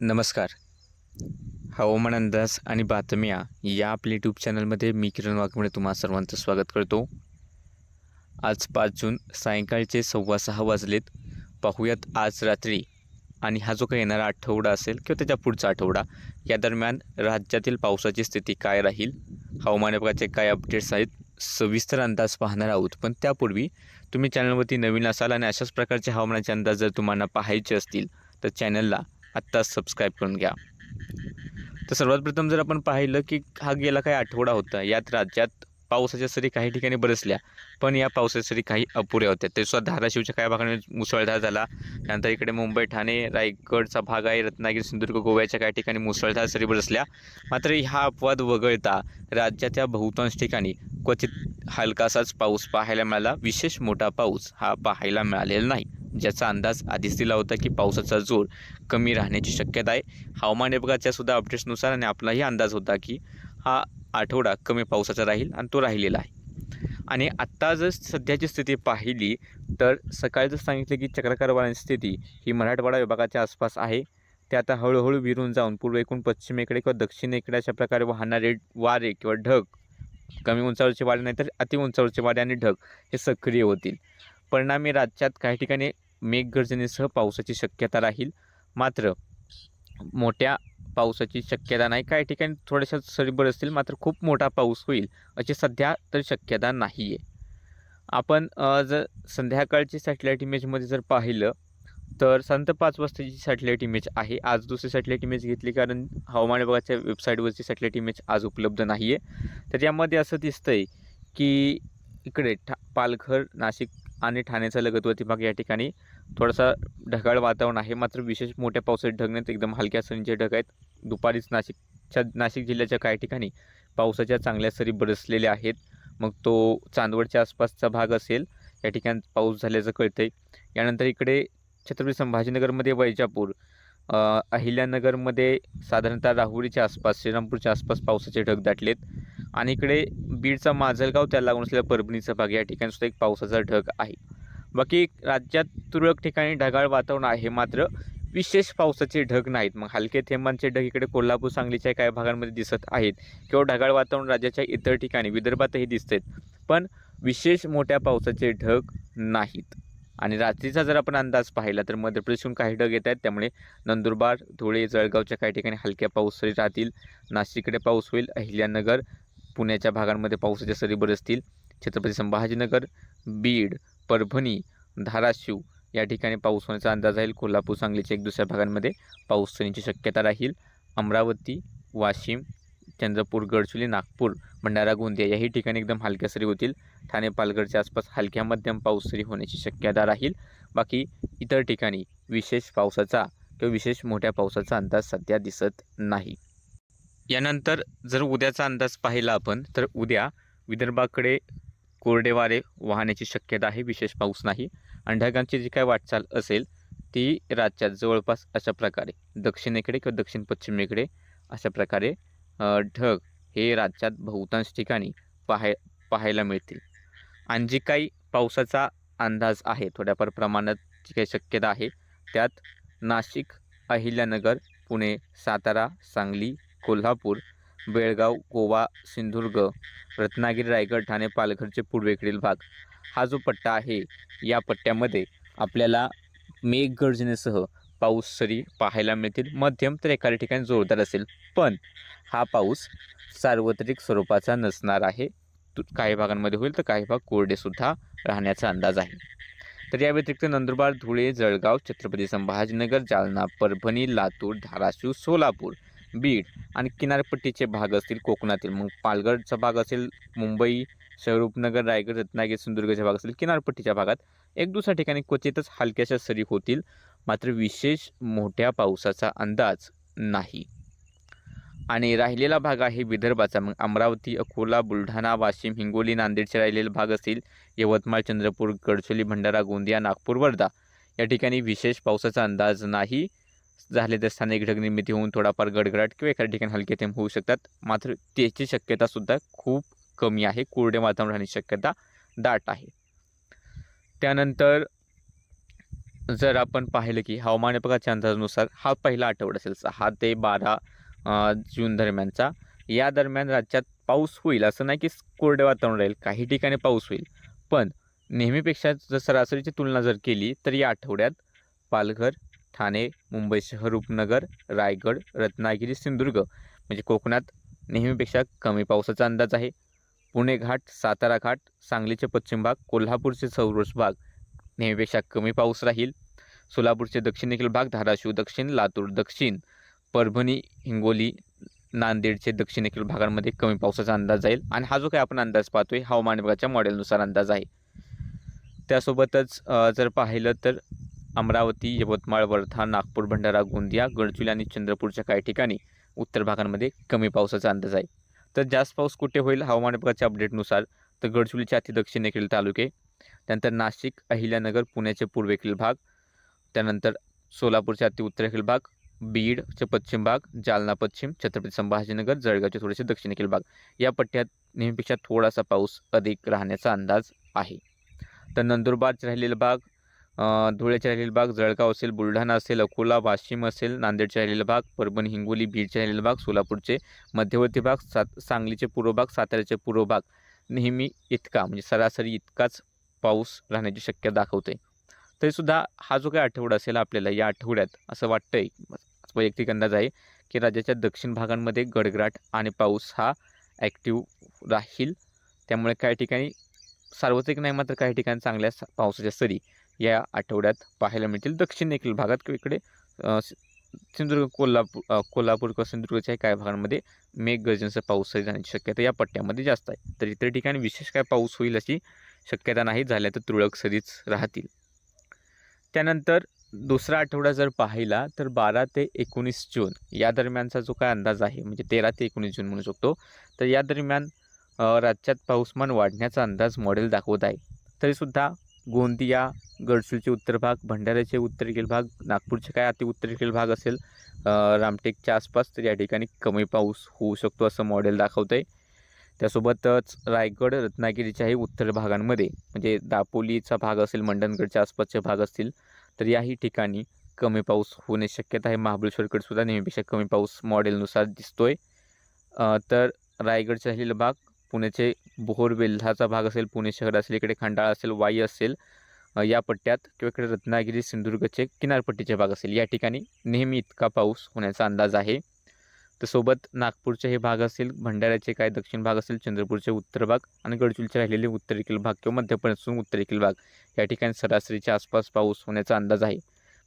नमस्कार. हवामान अंदाज आणि बातम्या या आपल्या यूट्यूब चॅनलमध्ये मी किरण वाघमोडे तुम्हा सर्वांचं स्वागत करतो. आज पाच जून सायंकाळचे सव्वा सहा वाजलेत. पाहूयात आज रात्री आणि हा जो काही येणारा आठवडा असेल किंवा त्याच्या पुढचा आठवडा या दरम्यान राज्यातील पावसाची स्थिती काय राहील? हवामान विभागाचे काय अपडेट्स आहेत? सविस्तर अंदाज पाहणार आहोत. पण त्यापूर्वी तुम्ही चॅनलवरती नवीन असाल आणि अशाच प्रकारचे हवामानाचे अंदाज जर तुम्हाला पाहायचे असतील तर चॅनलला आत्ताच सबस्क्राईब करून घ्या. तर सर्वात प्रथम जर आपण पाहिलं की हा गेला काही आठवडा होता. यात राज्यात पावसाच्या सरी काही ठिकाणी बरसल्या पण या पावसाच्या सरी काही अपुऱ्या होत्या. तेसुद्धा धाराशिवच्या काही भागामध्ये मुसळधार झाला. त्यानंतर इकडे मुंबई ठाणे रायगडचा भाग आहे. रत्नागिरी सिंधुदुर्ग गोव्याच्या काही ठिकाणी मुसळधार सरी बरसल्या. मात्र हा अपवाद वगळता राज्याच्या बहुतांश ठिकाणी क्वचित हलकासाच पाऊस पाहायला मिळाला. विशेष मोठा पाऊस हा पाहायला मिळालेला नाही. ज्याचा अंदाज आधीच दिला होता की पावसाचा जोर कमी राहण्याची शक्यता आहे. हवामान विभागाच्या सुद्धा अपडेट्सनुसार आणि आपलाही अंदाज होता की हा आठवडा कमी पावसाचा राहील आणि तो राहिलेला आहे. आणि आत्ता जर सध्याची स्थिती पाहिली तर सकाळी जर सांगितलं की चक्रकारवाऱ्याची स्थिती ही मराठवाडा विभागाच्या आसपास आहे. ते आता हळूहळू विरून जाऊन पूर्वेकडून पश्चिमेकडे किंवा दक्षिणेकडे अशा प्रकारे वाहणारे वारे किंवा ढग कमी उंचावरचे वारे नाही तर अति उंचावरचे वारे आणि ढग हे सक्रिय होतील. परिणामी राज्यात काही ठिकाणी मेघगर्जनेसह पावसाची शक्यता राहील. मात्र मोठ्या पावसाची शक्यता नाही. काही ठिकाणी थोड्याशा सरी बरसतील मात्र खूप मोठा पाऊस होईल अशी सध्या तर शक्यता नाही आहे आपण जर संध्याकाळची सॅटेलाईट इमेजमध्ये जर पाहिलं तर संत पाच वाजताची सॅटेलाईट इमेज आहे. आज दुसरी सॅटेलाईट इमेज घेतली कारण हवामान विभागाच्या वेबसाईटवरची सॅटेलाईट इमेज आज उपलब्ध नाही आहे तर यामध्ये असं दिसतंय की इकडे ठा पालघर नाशिक आणि ठाण्याचा लगतवरती भाग या ठिकाणी थोडासा ढगाळ वातावरण आहे. मात्र विशेष मोठ्या पावसाचे ढग नाहीत. एकदम हलक्या सरींचे ढग आहेत. दुपारीच नाशिकच्या नाशिक जिल्ह्याच्या काही ठिकाणी पावसाच्या चांगल्या सरी बरसलेल्या आहेत. मग तो चांदवडच्या आसपासचा भाग असेल या ठिकाणी पाऊस झाल्याचं कळतंय. यानंतर इकडे छत्रपती संभाजीनगरमध्ये वैजापूर अहिल्यानगरमध्ये साधारणतः राहुरीच्या आसपास श्रीरामपूरच्या आसपास पावसाचे ढग दाटलेत. आणि इकडे बीडचा माजलगाव त्याला लागून असलेला परभणीचा भाग या ठिकाणी सुद्धा एक पावसाचा ढग आहे. बाकी राज्यात तुरळक ठिकाणी ढगाळ वातावरण आहे मात्र विशेष पावसाचे ढग नाहीत. मग हलके थेंबांचे ढग इकडे कोल्हापूर सांगलीच्या काही भागांमध्ये दिसत आहेत किंवा ढगाळ वातावरण राज्याच्या इतर ठिकाणी विदर्भातही दिसत आहेत पण विशेष मोठ्या पावसाचे ढग नाहीत. आणि रात्रीचा जर आपण अंदाज पाहिला तर मध्य प्रदेशहून काही ढग येत आहेत. त्यामुळे नंदुरबार धुळे जळगावच्या काही ठिकाणी हलक्या पाऊस राहतील. नाशिककडे पाऊस होईल. अहिल्यानगर पुण्याच्या भागांमध्ये पावसाच्या सरी बरसतील छत्रपती संभाजीनगर बीड परभणी धाराशिव या ठिकाणी पाऊस होण्याचा अंदाज राहील. कोल्हापूर सांगलीच्या एक दुसऱ्या भागांमध्ये पाऊस होण्याची शक्यता राहील. अमरावती वाशिम चंद्रपूर गडचिरोली नागपूर भंडारा गोंदिया याही ठिकाणी एकदम हलक्या सरी होतील. ठाणे पालघरच्या आसपास हलक्या मध्यम पाऊस सरी होण्याची शक्यता राहील. बाकी इतर ठिकाणी विशेष पावसाचा किंवा विशेष मोठ्या पावसाचा अंदाज सध्या दिसत नाही. यानंतर जर उद्याचा अंदाज पाहिला आपण तर उद्या विदर्भाकडे कोरडे वारे वाहण्याची शक्यता आहे विशेष पाऊस नाही. आणि ढगांची जी काय वाटचाल असेल ती राज्यात जवळपास अशा प्रकारे दक्षिणेकडे किंवा दक्षिण पश्चिमेकडे अशा प्रकारे ढग हे राज्यात बहुतांश ठिकाणी पाहाय पाहायला मिळतील. आणि जी काही पावसाचा अंदाज आहे थोड्याफार प्रमाणात जी काही शक्यता आहे त्यात नाशिक अहिल्यानगर पुणे सातारा सांगली कोल्हापूर बेळगाव गोवा सिंधुदुर्ग रत्नागिरी रायगड ठाणे पालघरचे पूर्वेकडील भाग. हा जो पट्टा आहे या पट्ट्यामध्ये आपल्याला मेघगर्जनेसह पाऊस सरी पाहायला मिळतील मध्यम तर एखाद्या ठिकाणी जोरदार असेल पण हा पाऊस सार्वत्रिक स्वरूपाचा नसणार आहे. काही भागांमध्ये होईल तर काही भाग कोरडेसुद्धा राहण्याचा अंदाज आहे. तर या व्यतिरिक्त नंदुरबार धुळे जळगाव छत्रपती संभाजीनगर जालना परभणी लातूर धाराशिव सोलापूर बीड आणि किनारपट्टीचे भाग असतील कोकणातील. मग पालघरचा भाग असेल मुंबई स्वरूपनगर रायगड रत्नागिरी सिंधुदुर्गचा भाग असेल किनारपट्टीच्या भागात. एक दुसऱ्या ठिकाणी क्वचितच हलक्याशा सरी होतील मात्र विशेष मोठ्या पावसाचा अंदाज नाही. आणि राहिलेला भाग आहे विदर्भाचा. मग अमरावती अकोला बुलढाणा वाशिम हिंगोली नांदेडचे राहिलेले भाग असतील यवतमाळ चंद्रपूर गडचोली भंडारा गोंदिया नागपूर वर्धा. या ठिकाणी विशेष पावसाचा अंदाज नाही. झाले तर स्थानिक ढगनिर्मिती होऊन थोडाफार गडगडाट किंवा एखाद्या ठिकाणी हलके थेंब होऊ शकतात. मात्र त्याची शक्यतासुद्धा खूप कमी आहे. कोरडे वातावरण राहण्याची शक्यता दाट आहे. त्यानंतर जर आपण पाहिलं की हवामान विभागाच्या अंदाजानुसार हा पहिला आठवडा असेल सहा ते बारा जून दरम्यानचा. या दरम्यान राज्यात पाऊस होईल असं नाही की कोरडे वातावरण राहील काही ठिकाणी पाऊस होईल. पण नेहमीपेक्षा जर सरासरीची तुलना जर केली तर या आठवड्यात पालघर ठाणे मुंबई शहर उपनगर रायगड रत्नागिरी सिंधुदुर्ग. म्हणजे कोकणात नेहमीपेक्षा कमी पावसाचा अंदाज आहे. पुणे घाट सातारा घाट सांगलीचे पश्चिम भाग कोल्हापूरचे सौरस भाग नेहमीपेक्षा कमी पाऊस राहील. सोलापूरचे दक्षिणेकडील भाग धाराशिव दक्षिण लातूर दक्षिण परभणी हिंगोली नांदेडचे दक्षिणेकडील भागांमध्ये कमी पावसाचा अंदाज जाईल. आणि हा जो काही आपण अंदाज पाहतोय हवामान विभागाच्या मॉडेलनुसार अंदाज आहे. त्यासोबतच जर पाहिलं तर अमरावती यवतमाळ वर्धा नागपूर भंडारा गोंदिया गडचिरोली आणि चंद्रपूरच्या काही ठिकाणी उत्तर भागांमध्ये कमी पावसाचा अंदाज आहे. तर जास्त पाऊस कुठे होईल? हवामान विभागाच्या अपडेटनुसार तर गडचिरोलीचे अति दक्षिणेकडील तालुके त्यानंतर नाशिक अहिल्यानगर पुण्याचे पूर्वेकडील भाग त्यानंतर सोलापूरचे अति उत्तरेकडील भाग बीडचे पश्चिम भाग जालना पश्चिम छत्रपती संभाजीनगर जळगावचे थोडेसे दक्षिणेकडील भाग. या पट्ट्यात नेहमीपेक्षा थोडासा पाऊस अधिक राहण्याचा अंदाज आहे. तर नंदुरबारचे राहिलेले भाग धुळ्याच्या राहिलेला भाग जळगाव असेल बुलढाणा असेल अकोला वाशिम असेल नांदेडच्या राहिलेला भाग परभणी हिंगोली बीडच्या राहिलेला भाग सोलापूरचे मध्यवर्ती भाग सात सांगलीचे पूर्व भाग साताऱ्याचे पूर्व भाग. नेहमी इतका म्हणजे सरासरी इतकाच पाऊस राहण्याची शक्यता दाखवते तरीसुद्धा हा जो काही आठवडा असेल आपल्याला या आठवड्यात असं वाटतंय वैयक्तिक अंदाज आहे की राज्याच्या दक्षिण भागांमध्ये गडगडाट आणि पाऊस हा ॲक्टिव्ह राहील. त्यामुळे काही ठिकाणी सार्वत्रिक नाही मात्र काही ठिकाणी चांगल्या पावसाच्या सरी या आठवड्यात पाहायला मिळतील. दक्षिण दक्षिणेकडील भागात किंवा इकडे सिंधुदुर्ग कोल्हापूर कोल्हापूर किंवा सिंधुदुर्गच्या काही भागांमध्ये मेघगर्जनेचा पाऊस जाण्याची शक्यता या पट्ट्यामध्ये जास्त आहे. तर इतर ठिकाणी विशेष काय पाऊस होईल अशी शक्यता नाही झाल्या तर तुरळक सरीच राहतील. त्यानंतर दुसरा आठवडा जर पाहिला तर बारा ते एकोणीस जून या दरम्यानचा जो काय अंदाज आहे म्हणजे तेरा ते एकोणीस जून म्हणू शकतो तर या दरम्यान राज्यात पाऊसमान वाढण्याचा अंदाज मॉडेल दाखवत आहे. तरीसुद्धा गोंदिया गडचिरोलीचे उत्तर भाग भंडाऱ्याचे उत्तरेकडील भाग नागपूरचे काय अति उत्तरेकडील भाग असेल रामटेकच्या आसपास तर या ठिकाणी कमी पाऊस होऊ शकतो असं मॉडेल दाखवतं आहे त्यासोबतच रायगड रत्नागिरीच्याही उत्तर भागांमध्ये म्हणजे दापोलीचा भाग असेल मंडणगडच्या आसपासचे भाग असतील तर याही ठिकाणी कमी पाऊस होण्याची शक्यता आहे. महाबळेश्वरकडे सुद्धा नेहमीपेक्षा कमी पाऊस मॉडेलनुसार दिसतो आहे तर रायगडचा हिल भाग पुण्याचे बोहोर वेल्हाचा भाग असेल पुणे शहर असेल इकडे खंडाळा असेल वाई असेल या पट्ट्यात किंवा इकडे रत्नागिरी सिंधुदुर्गचे किनारपट्टीचे भाग असेल. या ठिकाणी नेहमी इतका पाऊस होण्याचा अंदाज आहे. तर सोबत नागपूरचे हे भाग असेल भंडाऱ्याचे काय दक्षिण भाग असेल चंद्रपूरचे उत्तर भाग आणि गडचुलचे राहिलेले उत्तरेकडील भाग किंवा मध्यप्रदेशून उत्तरेकडील भाग. या ठिकाणी सरासरीच्या आसपास पाऊस होण्याचा अंदाज आहे.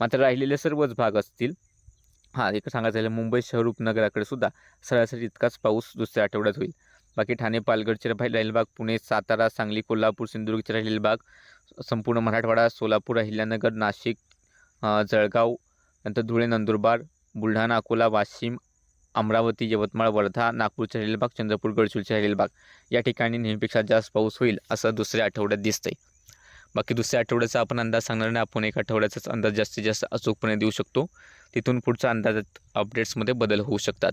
मात्र राहिलेले सर्वच भाग असतील हां एक सांगायचं झालं मुंबई शहर उपनगराकडे सुद्धा सरासरी इतकाच पाऊस दुसऱ्या आठवड्यात होईल. बाकी ठाणे पालघरचे राहि- राहिलेले भाग पुणे सातारा सांगली कोल्हापूर सिंधुदुर्गचे राहिलेले भाग संपूर्ण मराठवाडा सोलापूर अहिल्यानगर नाशिक जळगाव नंतर धुळे नंदुरबार बुलढाणा अकोला वाशिम अमरावती यवतमाळ वर्धा नागपूरचे राहिलेले भाग चंद्रपूर गडचिरोलीचे राहिलेले भाग या ठिकाणी नेहमीपेक्षा जास्त पाऊस होईल असं दुसऱ्या आठवड्यात दिसतंय. बाकी दुसऱ्या आठवड्याचा आपण अंदाज सांगणार नाही. आपण एक आठवड्याचाच अंदाज जास्तीत जास्त अचूकपणे देऊ शकतो. तिथून पुढच्या अंदाजात अपडेट्समध्ये बदल होऊ शकतात.